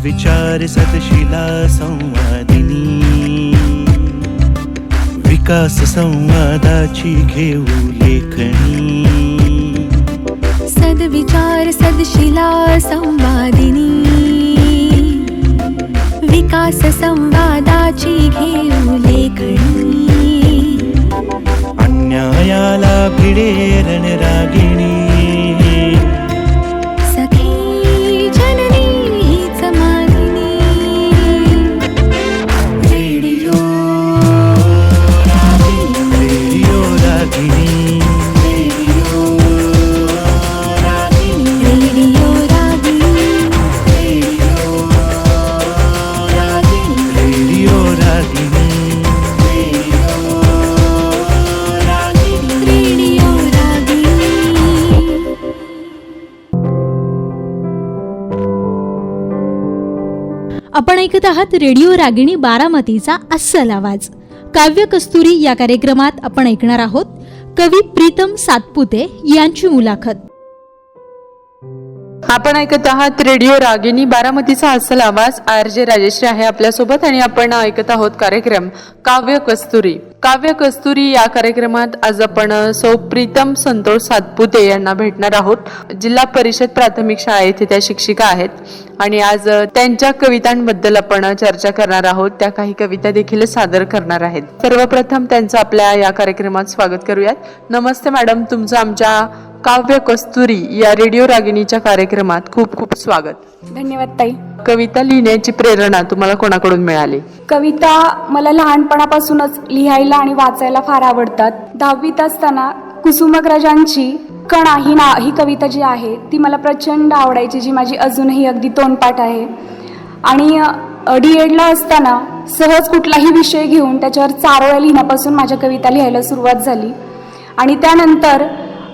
सद्विचार सदशिला संवादिनी. विकास संवादाची घेऊ लेखणी. सद्विचार सदशिला संवादिनी. विकास संवादाची घेऊ लेखणी. अन्यायाला भिडे रणरागिणी. आहात रेडिओ रागिणी बारामतीचा अस्सल आवाज. काव्य कस्तुरी या कार्यक्रमात आपण ऐकणार आहोत कवी प्रीतम सातपुते यांची मुलाखत. आपण ऐकत आहात रेडिओ रागिनी. बारामतीचा अस्सल आवाज आर जे राजेश्री आहे आपल्यासोबत आणि आपण ऐकत आहोत कार्यक्रम काव्य कस्तुरी. काव्य कस्तुरी या कार्यक्रमात आज आपण सौ प्रीतम संतोष सातपुते यांना भेटणार आहोत. जिल्हा परिषद प्राथमिक शाळा येथे त्या शिक्षिका आहेत. आणि आज त्यांच्या कवितांबद्दल आपण चर्चा करणार आहोत. त्या काही कविता देखील सादर करणार आहेत. सर्वप्रथम त्यांचं आपल्या या कार्यक्रमात स्वागत करूयात. नमस्ते मॅडम तुमचं आमच्या काव्य कस्तुरी या रेडिओ रागिणीच्या कार्यक्रमात खूप खूप स्वागत. धन्यवाद ताई. कविता लिहिण्याची प्रेरणा तुम्हाला कोणाकडून मिळाली? कविता मला लहानपणापासूनच लिहायला आणि वाचायला फार आवडतात. दहावीत असताना कुसुमग्रजांची कणा ही ना ही कविता जी आहे ती मला प्रचंड आवडायची जी माझी अजूनही अगदी तोंडपाठ आहे. आणि डी एडला असताना सहज कुठलाही विषय घेऊन त्याच्यावर चारोळ्या लिहिण्यापासून माझ्या कविता लिहायला सुरुवात झाली. आणि त्यानंतर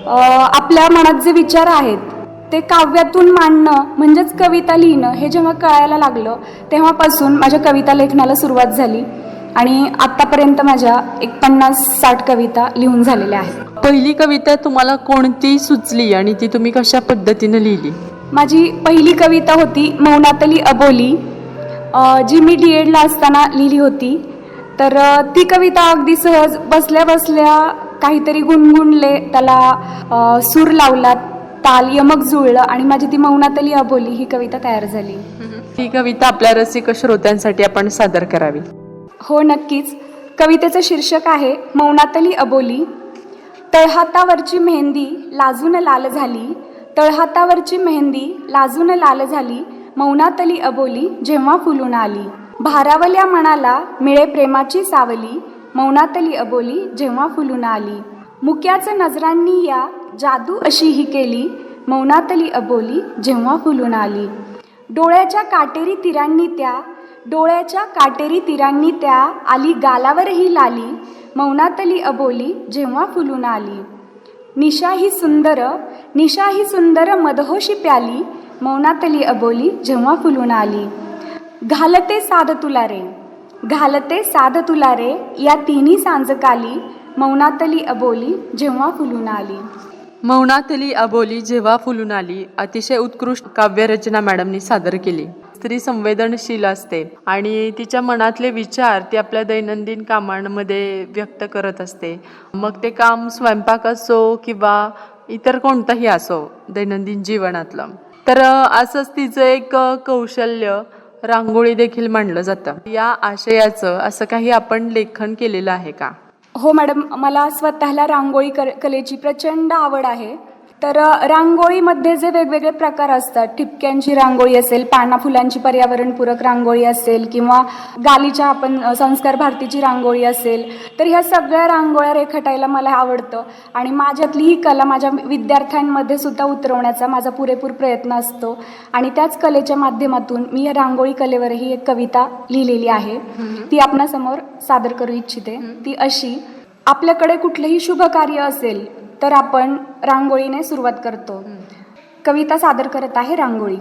आपल्या मनात जे विचार आहेत ते काव्यातून मांडणं म्हणजेच कविता लिहिणं हे जेव्हा कळायला लागलं तेव्हापासून माझ्या कविता लेखनाला सुरुवात झाली आणि आत्तापर्यंत माझ्या एक पन्नास साठ कविता लिहून झालेल्या आहेत. पहिली कविता तुम्हाला कोणती सुचली आणि ती तुम्ही कशा पद्धतीने लिहिली? माझी पहिली कविता होती मौनातली अबोली. जी मी डी एडला असताना लिहिली होती. तर ती कविता अगदी सहज बसल्या बसल्या काहीतरी गुणगुणले त्याला सूर लावला ताल यमक जुळलं आणि माझी ती मौनातली अबोली ही कविता तयार झाली. ही कविता आपल्या रसिक श्रोत्यांसाठी आपण सादर करावी. हो नक्कीच. कवितेचं शीर्षक आहे मौनातली अबोली. तळहातावरची मेहंदी लाजून लाल झाली. तळहातावरची मेहंदी लाजून लाल झाली. मौनातली अबोली जेव्हा फुलून आली. भारावल्या मनाला मिळे प्रेमाची सावली. मौनातली अबोली जेव्हा फुलून आली. मुक्याचं नजरांनी या जादू अशी ही केली. मौनातली अबोली जेव्हा फुलून आली. डोळ्याच्या काटेरी तिरांनी त्या डोळ्याच्या काटेरी तिरांनी त्या आली गालावरही लाली. मौनातली अबोली जेव्हा फुलून आली. निशा ही सुंदर निशा ही सुंदर मदहोशी प्याली. मौनातली अबोली जेव्हा फुलून आली. घालते साध तुला रे. घालते साध तुला रे या तिन्ही सांजकाली मौनातली अबोली जेव्हा फुलून आली. मौनातली अबोली जेव्हा फुलून आली अतिशय उत्कृष्ट काव्यरचना मॅडमनी सादर केली. स्त्री संवेदनशील असते आणि तिच्या मनातले विचार ती आपल्या दैनंदिन कामांमध्ये व्यक्त करत असते. मग ते काम स्वयंपाक असो किंवा इतर कोणतंही असो दैनंदिन जीवनातलं. तर असंच तिचं एक कौशल्य रांगोळी देखील मांडलं जातं. या आशयाचं असं काही आपण लेखन केलेलं आहे का? हो मॅडम. मला स्वतःला रांगोळी कर कलेची प्रचंड आवड आहे. तर रांगोळीमध्ये जे वेगवेगळे प्रकार असतात ठिपक्यांची रांगोळी असेल पाना फुलांची पर्यावरणपूरक रांगोळी असेल किंवा गालीच्या आपण संस्कार भारतीची रांगोळी असेल तर ह्या सगळ्या रांगोळ्या रेखाटायला मला आवडतं. आणि माझ्यातली ही कला माझ्या विद्यार्थ्यांमध्ये सुद्धा उतरवण्याचा माझा पुरेपूर प्रयत्न असतो. आणि त्याच कलेच्या माध्यमातून मी या रांगोळी कलेवरही एक कविता लिहिलेली आहे. ती आपणासमोर सादर करू इच्छिते. ती अशी आपल्याकडे कुठलंही शुभ कार्य असेल तर आपण रांगोळीने सुरुवात करतो. कविता सादर करत आहे रांगोळी.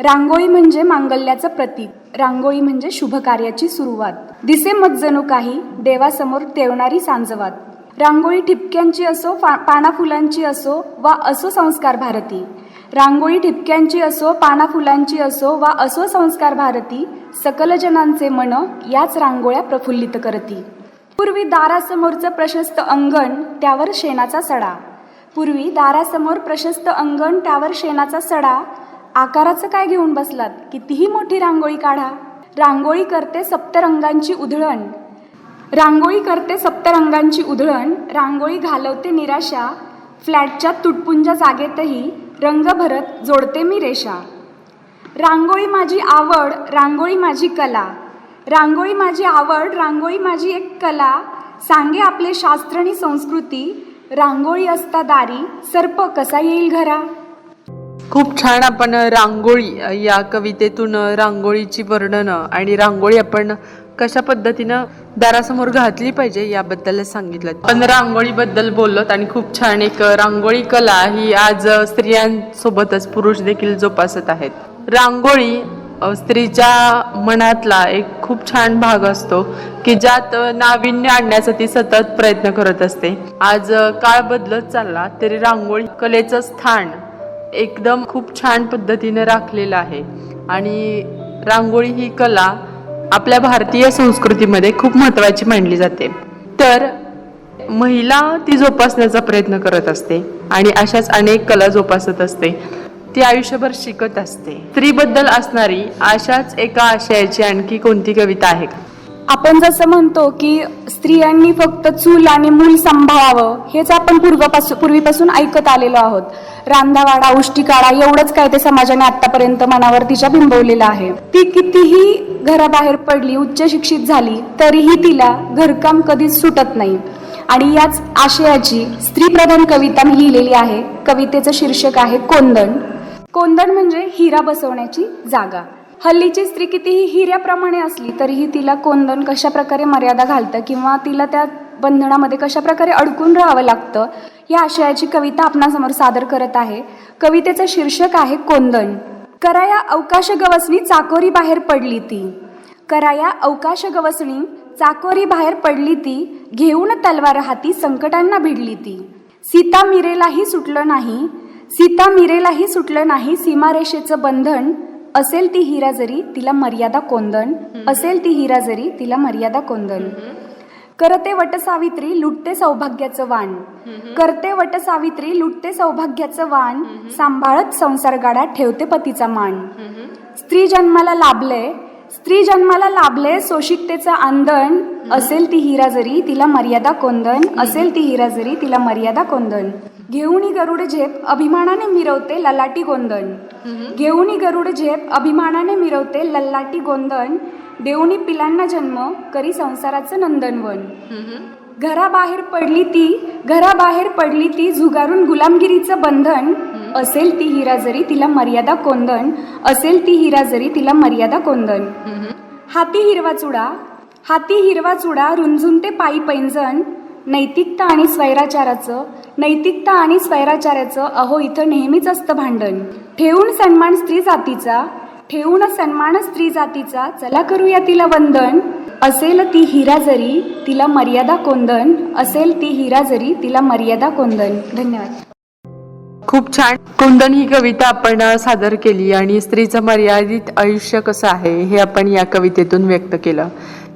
रांगोळी म्हणजे मांगल्याचं प्रतीक. रांगोळी म्हणजे शुभ कार्याची सुरुवात. दिसे मत जणू काही देवासमोर तेवणारी सांजवात. रांगोळी ठिपक्यांची असो फा पाना फुलांची असो वा असो संस्कार भारती. रांगोळी ठिपक्यांची असो पाना फुलांची असो वा असो संस्कार भारती सकल जनांचे मन याच रांगोळ्या प्रफुल्लित करती. पूर्वी दारासमोरचं प्रशस्त अंगण त्यावर शेणाचा सडा. पूर्वी दारासमोर प्रशस्त अंगण त्यावर शेणाचा सडा. आकाराचं काय घेऊन बसलात? कितीही मोठी रांगोळी काढा. रांगोळी करते सप्तरंगांची उधळण. रांगोळी करते सप्तरंगांची उधळण. रांगोळी घालवते निराशा. फ्लॅटच्या तुटपुंजा जागेतही रंग भरत जोडते मी रेषा. रांगोळी माझी आवड रांगोळी माझी कला. रांगोळी माझी आवड रांगोळी माझी एक कला. सांगे आपले शास्त्र आणि संस्कृती. रांगोळी असता दारी सर्प कसा येईल घरा? खूप छान आपण रांगोळी या कवितेतून रांगोळीची वर्णनं आणि रांगोळी आपण कशा पद्धतीनं दारासमोर घातली पाहिजे याबद्दल सांगितलं. पण रांगोळीबद्दल बोललोत आणि खूप छान एक रांगोळी कला ही आज स्त्रियांसोबतच पुरुष देखील जोपासत आहेत. रांगोळी स्त्रीच्या मनातला एक खूप छान भाग असतो की ज्यात नाविन्य आणण्याचा ती सतत प्रयत्न करत असते. आज काळ बदलत चालला तरी रांगोळी कलेचं स्थान एकदम खूप छान पद्धतीने राखलेलं आहे. आणि रांगोळी ही कला आपल्या भारतीय संस्कृतीमध्ये खूप महत्त्वाची मानली जाते. तर महिला ती जोपासण्याचा प्रयत्न करत असते आणि अशाच अनेक कला जोपासत असते. ती आयुष्यभर शिकत असते. स्त्रीबद्दल असणारी अशाच एका आशयाची आणखी कोणती कविता आहे का? आपण जसं म्हणतो की स्त्रियांनी फक्त चूल आणि मूल सांभाळावं हेच आपण पूर्वपासून पूर्वीपासून ऐकत आलेलो आहोत. रांधावाडा उष्टी एवढंच काय ते समाजाने आतापर्यंत मनावर तिच्या बिंबवलेलं आहे. ती कितीही घराबाहेर पडली उच्च शिक्षित झाली तरीही तिला घरकाम कधीच सुटत नाही. आणि याच आशयाची स्त्रीप्रधान कविता मी लिहिलेली आहे. कवितेचं शीर्षक आहे कोंदण कोंदण म्हणजे हिरा बसवण्याची जागा. हल्लीची स्त्री कितीही हिऱ्याप्रमाणे असली तरीही तिला कोंदण कशा प्रकारे मर्यादा घालतं किंवा तिला त्या बंधनामध्ये कशा प्रकारे अडकून राहावं लागतं या आशयाची कविता आपणासमोर सादर करत आहे. कवितेचं शीर्षक आहे कोंदण. कराया अवकाश गवसणी चाकोरी बाहेर पडली ती. कराया अवकाश गवसणी चाकोरी बाहेर पडली ती घेऊन तलवार हाती संकटांना भिडली ती. सीता मिरेलाही सुटलं नाही सीता मिरेलाही सुटलं नाही सीमारेषेचं बंधन असेल ती हिरा जरी तिला मर्यादा कोंदण असेल ती हिरा जरी तिला मर्यादा कोंदण करते वट सावित्री लुटते सौभाग्याचं वाण. करते वट सावित्री लुटते सौभाग्याचं वाण. सांभाळत संसार गाड्या ठेवते पतीचा मान. स्त्री जन्माला लाभले स्त्री जन्माला लाभले सोशिकतेचं आंदण असेल ती हिरा जरी तिला मर्यादा कोंदण असेल ती हिरा जरी तिला मर्यादा कोंदण घेऊनी गरुड झेप अभिमानाने मिरवते ललाटी गोंदण. घेऊनी गरुड झेप अभिमानाने मिरवते लल्लाटी गोंदण. देऊनी पिलांना जन्म करी संसाराचं नंदनवन. घराबाहेर पडली ती घराबाहेर पडली ती झुगारून गुलामगिरीचं बंधन. असेल ती हिरा जरी तिला मर्यादा कोंदण. असेल ती हिरा जरी तिला मर्यादा कोंदण. हाती हिरवा चुडा हाती हिरवा चुडा रुंजून ते पायी पैंजण. नैतिकता आणि स्वैराचाराचं नैतिकता आणि स्वैराचाराचं अहो इथं नेहमीच असतं भांडण. ठेवून सन्मान स्त्री जातीचा ठेवून सन्मान स्त्री जातीचा चला करूया तिला वंदन. असेल ती हिरा जरी तिला मर्यादा कोंदन. असेल ती हिरा जरी तिला मर्यादा कोंदन. धन्यवाद. खूप छान. कुंदन ही कविता आपण सादर केली आणि स्त्रीचं मर्यादित आयुष्य कसं आहे हे आपण या कवितेतून व्यक्त केलं.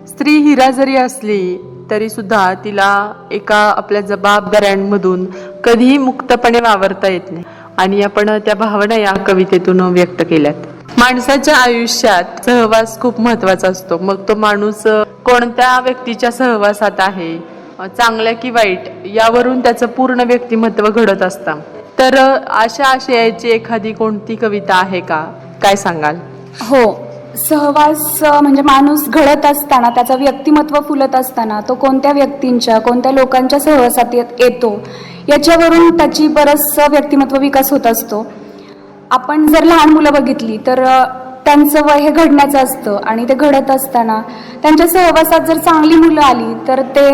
स्त्री हिरा जरी असली तरी सुद्धा तिला एका आपल्या जबाबदाऱ्यांमधून कधीही मुक्तपणे वावरता येत नाही. आणि आपण त्या भावना या कवितेतून व्यक्त केल्यात. माणसाच्या आयुष्यात सहवास खूप महत्त्वाचा असतो. मग तो माणूस कोणत्या व्यक्तीच्या सहवासात आहे? चांगल्या की वाईट? यावरून त्याचं पूर्ण व्यक्तिमत्व घडत असतं. तर अशा आशयाची एखादी कोणती कविता आहे का? काय सांगाल? हो. सहवास म्हणजे माणूस घडत असताना त्याचं व्यक्तिमत्व फुलत असताना तो कोणत्या व्यक्तींच्या कोणत्या लोकांच्या सहवासात येत- येतो? याच्यावरून त्याची बरंचसं व्यक्तिमत्व विकास होत असतो. आपण जर लहान मुलं बघितली तर त्यांचं वय हे घडण्याचं असतं आणि ते घडत असताना त्यांच्या सहवासात जर चांगली मुलं आली तर ते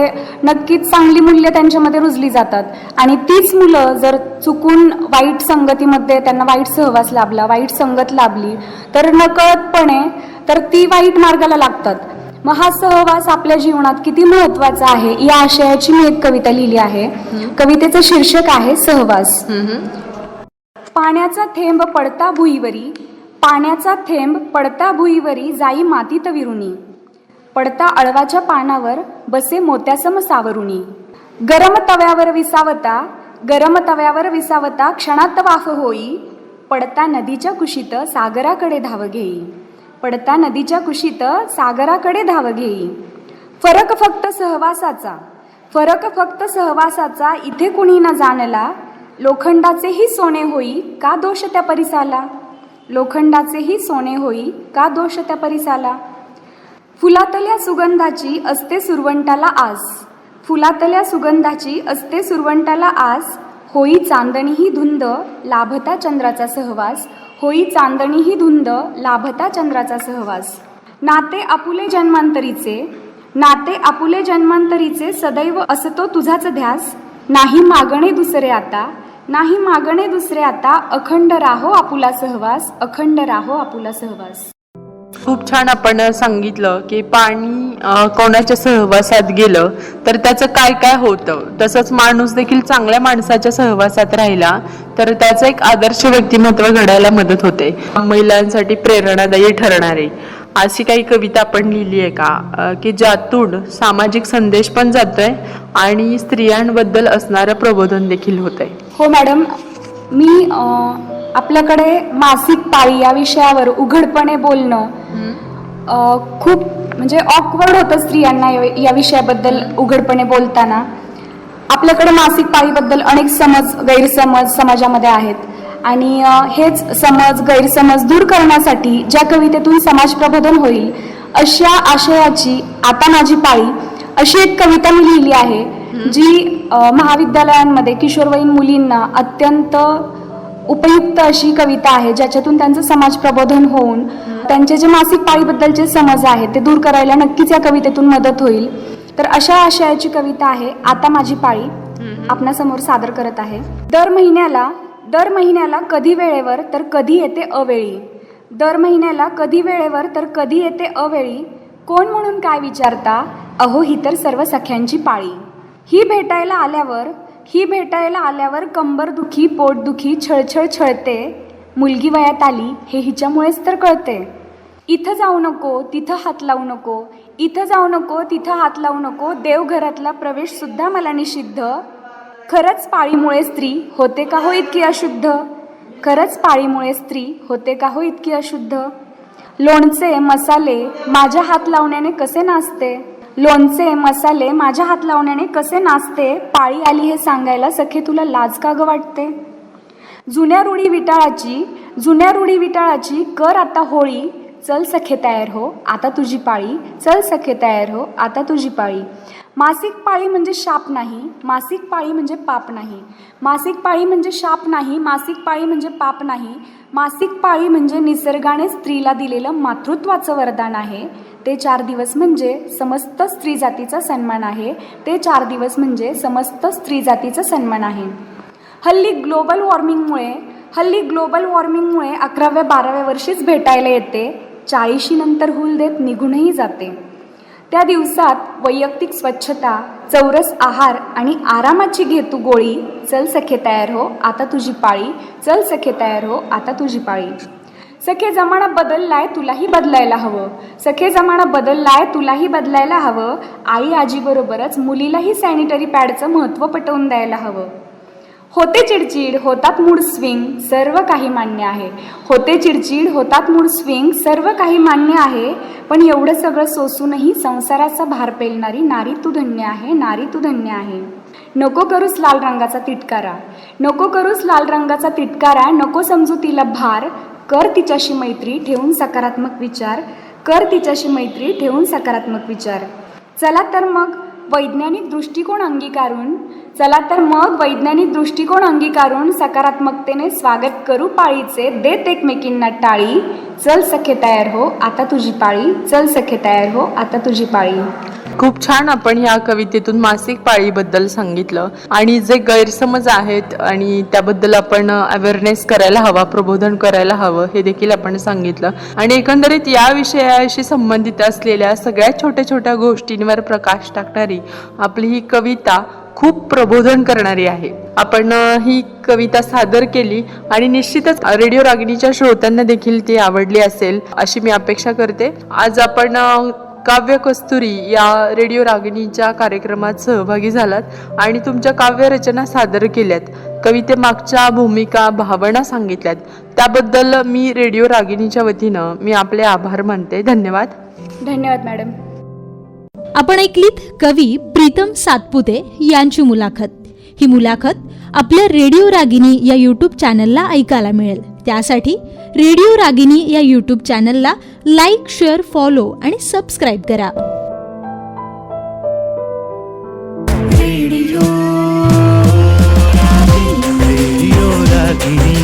नक्कीच चांगली मूल्य त्यांच्यामध्ये रुजली जातात. आणि तीच मुलं जर चुकून वाईट संगतीमध्ये त्यांना वाईट सहवास लाभला वाईट संगत लाभली तर नकळतपणे तर ती वाईट मार्गाला लागतात. मग हा सहवास आपल्या जीवनात किती महत्त्वाचा आहे या आशयाची मी एक कविता लिहिली आहे. कवितेचं शीर्षक आहे सहवास. पाण्याचा थेंब पडता भुईवरी पाण्याचा थेंब पडता भुईवरी जाई मातीत विरुणी पडता अळवाच्या पानावर बसे मोत्यासम सावरुणी गरम तव्यावर विसावता गरम तव्यावर विसावता क्षणात वाफ होई पडता नदीच्या कुशीत सागराकडे धाव घेई. पडता नदीच्या कुशीत सागराकडे धाव घेई. फरक फक्त सहवासाचा फरक फक्त सहवासाचा इथे कुणी न जाणला लोखंडाचेही सोने होई का दोष त्या परिसाला? लोखंडाचेही सोने होई. का दोष त्या परिसाला? फुलातल्या सुगंधाची असते सुरवंटाला आस. फुलातल्या सुगंधाची असते सुरवंटाला आस. होई चांदणीही धुंद लाभता चंद्राचा सहवास. होई चांदणीही धुंद लाभता चंद्राचा सहवास. नाते आपुले जन्मांतरीचे. नाते आपुले जन्मांतरीचे सदैव असतो तुझाच ध्यास. नाही मागणे दुसरे आता. नाही मागणे दुसरे आता अखंड राहो आपुला सहवास अखंड राहो आपुला सहवास. खूप छान आपण सांगितलं की पाणी कोणाच्या सहवासात गेलं तर त्याचं काय काय होतं? तसंच माणूस देखील चांगल्या माणसाच्या सहवासात राहिला तर त्याचं एक आदर्श व्यक्तिमत्व घडायला मदत होते. महिलांसाठी प्रेरणादायी ठरणारे. अशी काही कविता आपण लिहिली आहे का? की ज्यातून सामाजिक संदेश पण जातोय आणि स्त्रियांबद्दल असणारं प्रबोधन देखील होतंय. हो मॅडम. मी आपल्याकडे मासिक पाळी या विषयावर उघडपणे बोलणं खूप म्हणजे ऑकवर्ड होतं स्त्रियांना या- विषयाबद्दल उघडपणे बोलताना. आपल्याकडे मासिक पाळीबद्दल अनेक समज गैरसमज समाजामध्ये आहेत. आणि हेच समज गैरसमज दूर करण्यासाठी ज्या कवितेतून समाज प्रबोधन होईल अशा आशयाची आता माझी पाळी अशी एक कविता मी लिहिली आहे जी महाविद्यालयांमध्ये किशोरवयीन मुलींना अत्यंत उपयुक्त अशी कविता आहे ज्याच्यातून त्यांचं समाज प्रबोधन होऊन त्यांचे जे मासिक पाळीबद्दलचे समज आहेत ते दूर करायला नक्कीच या कवितेतून मदत होईल. तर अशा आशयाची कविता आहे आता माझी पाळी आपणासमोर सादर करत आहे. दर महिन्याला दर महिन्याला कधी वेळेवर तर कधी येते अवेळी? दर महिन्याला कधी वेळेवर तर कधी येते अवेळी? कोण म्हणून काय विचारता? अहो ही तर सर्व सख्यांची पाळी. ही भेटायला आल्यावर ही भेटायला आल्यावर कंबरदुखी पोटदुखी छळछळ छळते. मुलगी वयात आली हे हिच्यामुळेच तर कळते. इथं जाऊ नको तिथं हात लावू नको. इथं जाऊ नको तिथं हात लावू नको. देवघरातला प्रवेशसुद्धा मला निषिद्ध. खरंच पाळीमुळे स्त्री होते का हो इतकी अशुद्ध? खरंच पाळीमुळे स्त्री होते का हो इतकी अशुद्ध? लोणचे मसाले माझ्या हात लावण्याने कसे नाचते? लोणचे मसाले माझ्या हात लावण्याने कसे नाचते? पाळी आली हे सांगायला सखे तुला लाज का ग वाटते? जुन्या रूढी विटाळाची जुन्या रूढी विटाळाची कर आता होळी. चल सखे तयार हो आता तुझी पाळी. चल सखे तयार हो आता तुझी पाळी. मासिक पाळी म्हणजे शाप नाही मासिक पाळी म्हणजे पाप नाही. मासिक पाळी म्हणजे शाप नाही मासिक पाळी म्हणजे पाप नाही. मासिक पाळी म्हणजे निसर्गाने स्त्रीला दिलेलं मातृत्वाचं वरदान आहे. ते चार दिवस म्हणजे समस्त स्त्री जातीचा सन्मान आहे. ते चार दिवस म्हणजे समस्त स्त्री जातीचा सन्मान आहे. हल्ली ग्लोबल वॉर्मिंगमुळे हल्ली ग्लोबल वॉर्मिंगमुळे अकराव्या बाराव्या वर्षीच भेटायला येते. चाळीशी नंतर हुल देत निघूनही जाते. त्या दिवसात वैयक्तिक स्वच्छता चौरस आहार आणि आरामाची घे तू गोळी चल सखे तयार हो आता तुझी पाळी चल सखे तयार हो आता तुझी पाळी. सखे जमाना बदललाय तुलाही बदलायला हवं. सखे जमाना बदललाय तुलाही बदलायला हवं. आई आजीबरोबरच मुलीलाही सॅनिटरी पॅडचं महत्त्व पटवून द्यायला हवं. होते चिडचिड होतात मूड स्विंग सर्व काही मान्य आहे. होते चिडचिड होतात मूड स्विंग सर्व काही मान्य आहे पण एवढं सगळं सोसूनही संसाराचा भार पेलणारी नारी तू धन्य आहे नारी तू धन्य आहे. नको करूस लाल रंगाचा तिटकारा. नको करूस लाल रंगाचा तिटकारा नको समजू तिला भार. कर तिच्याशी मैत्री ठेवून सकारात्मक विचार. कर तिच्याशी मैत्री ठेवून सकारात्मक विचार. चला तर मग वैज्ञानिक दृष्टिकोन अंगीकारून चला तर मग वैज्ञानिक दृष्टिकोन अंगीकारून सकारात्मकतेने स्वागत करू पाळीचे देत एकमेकींना टाळी. चल सखे तयार हो आता तुझी पाळी. चल सखे तयार हो आता तुझी पाळी. खूप छान आपण ह्या कवितेतून मासिक पाळीबद्दल सांगितलं. आणि जे गैरसमज आहेत आणि त्याबद्दल आपण अवेअरनेस करायला हवा प्रबोधन करायला हवं हे देखील आपण सांगितलं. आणि एकंदरीत या विषयाशी संबंधित असलेल्या सगळ्या छोट्या छोट्या गोष्टींवर प्रकाश टाकणारी आपली ही कविता खूप प्रबोधन करणारी आहे. आपण ही कविता सादर केली आणि निश्चितच रेडिओ रागिणीच्या श्रोत्यांना देखील ती आवडली असेल अशी मी अपेक्षा करते. आज आपण काव्य कस्तुरी या रेडिओ रागिणीच्या कार्यक्रमात सहभागी झालात आणि तुमच्या काव्य रचना सादर केल्यात. कवितेमागच्या भूमिका भावना सांगितल्यात. त्याबद्दल मी रेडिओ रागिणीच्या वतीनं मी आपले आभार मानते. धन्यवाद. धन्यवाद मॅडम. आपण ऐकलीत कवी प्रीतम सातपुते यांची मुलाखत. ही मुलाखत आपल्या रेडिओ रागिनी या यूट्यूब चॅनलला ऐकायला मिळेल. त्यासाठी रेडिओ रागिनी या यूट्यूब चॅनलला लाईक शेअर फॉलो आणि सबस्क्राईब करा. रेडिओ रागिनी.